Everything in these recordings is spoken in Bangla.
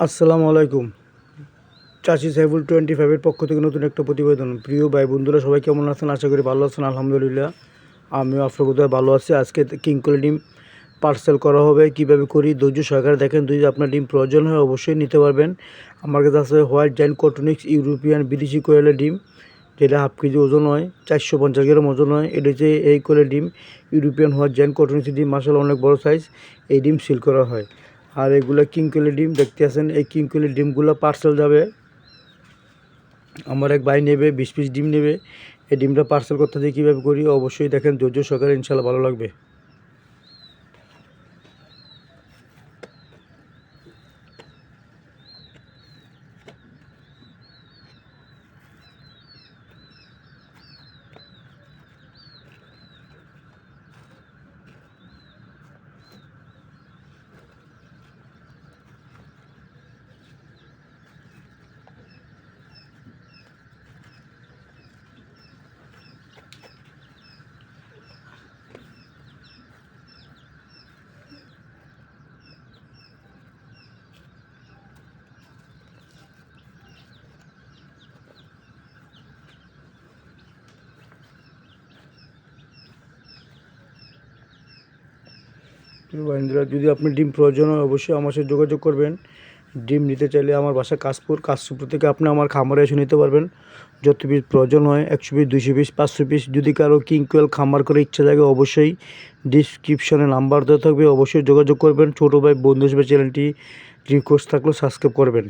আসসালামু আলাইকুম। চাষি সাইফুল টোয়েন্টি ফাইভের পক্ষ থেকে নতুন একটা প্রতিবেদন। প্রিয় ভাই, বন্ধুরা, সবাই কেমন আছেন? আশা করি ভালো আছেন, আলহামদুলিল্লাহ। আমিও বোধহয় ভালো আছি। আজকে কিংকলি ডিম পার্সেল করা হবে। কীভাবে করি? ধৈর্য সহকারে দেখেন, যদি আপনার ডিম প্রয়োজন হয় অবশ্যই নিতে পারবেন। আমার কাছে আছে হোয়াইট জাইন্ট কটনিক্স ইউরোপিয়ান বিদেশি কোয়েলের ডিম, যেটা হাফ কেজি ওজন হয়, চারশো পঞ্চাশ গ্রাম ওজন হয়। এটা হচ্ছে এই কোয়েলের ডিম, ইউরোপিয়ান হোয়াইট জাইন্ট কটনিক্স ডিম। মাসাল অনেক বড় সাইজ এই ডিম সিল করা হয়। আর এগুলো কিংকুলি ডিম, দেখতে আছেন, এই কিংকুলি ডিমগুলো পার্সেল যাবে। আমার এক ভাই নেবে, বিশ পিস ডিম নেবে। এই ডিমটা পার্সেল করতে দিয়ে কীভাবে করি, অবশ্যই দেখেন, ধৈর্য সহকারে ইনশাল্লাহ ভালো লাগবে। বন্ধুরা যদি আপনি ডিম প্রয়োজন হয় অবশ্যই আমার সাথে যোগাযোগ করবেন। ডিম নিতে চাইলে আমার বাসা কাশপুর কাশপুর থেকে আপনি আমার খামারে এসে নিতে পারবেন। যত পিস প্রয়োজন হয়, একশো পিস দুশো পিস, পাঁচশো পিস, যদি কারও কিংকুয়েল খামার করে ইচ্ছা থাকে অবশ্যই ডিসক্রিপশনে নাম্বার দেওয়া থাকবে। অবশ্যই যোগাযোগ করবেন। ছোটো ভাই, বন্ধু হিসেবে চ্যানেলটি রিকোয়েস্ট থাকলেও সাবস্ক্রাইব করবেন।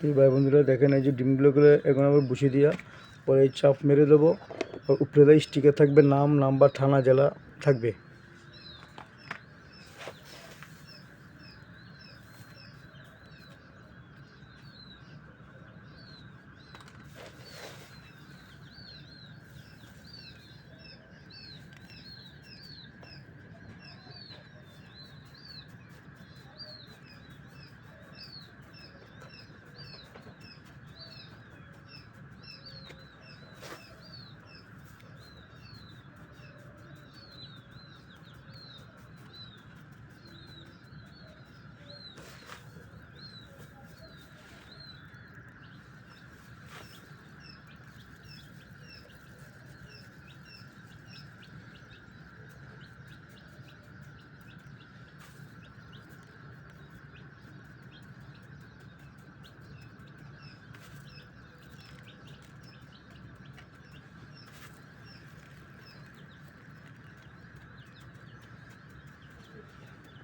প্রিয় ভাই বন্ধুরা দেখেন এই যে ডিমগুলোগুলো এখন আবার বসিয়ে দিয়া পরে চাপ মেরে দেবো। উপরে স্টিকার থাকবে, নাম নাম্বার থানা, জেলা থাকবে।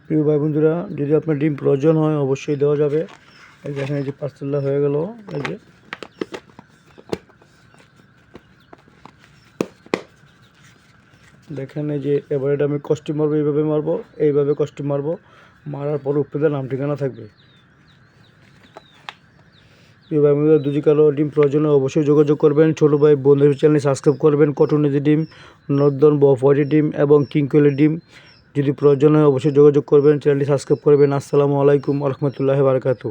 প্রিয় ভাই বন্ধুরা, যদি আপনার ডিম প্রয়োজন হয়, অবশ্যই দেওয়া যাবে। এই যে এখানে যে পার্সেলটা হয়ে গেল, এই যে। দেখেন এই যে, এবারে এটা আমি কস্টিম মারবো এইভাবে মারবো, এইভাবে কস্টিম মারবো, মারার পর উপরে নাম ঠিকানা থাকবে। প্রিয় ভাই বন্ধুরা দুজি কালো ডিম প্রয়োজনে অবশ্যই যোগাযোগ করবেন। ছোটো ভাই বন্ধুদের চ্যানেল সাবস্ক্রাইব করবেন। কটনেজি ডিম নর্দন বফওয়ারি ডিম এবং কিংকলি ডিম। যদি প্রয়োজন হয় অবশ্যই যোগাযোগ করবেন চ্যানেলটি সাবস্ক্রাইব করবেন। আসসালামু আলাইকুম রহমতুল্লাহ বারকাতু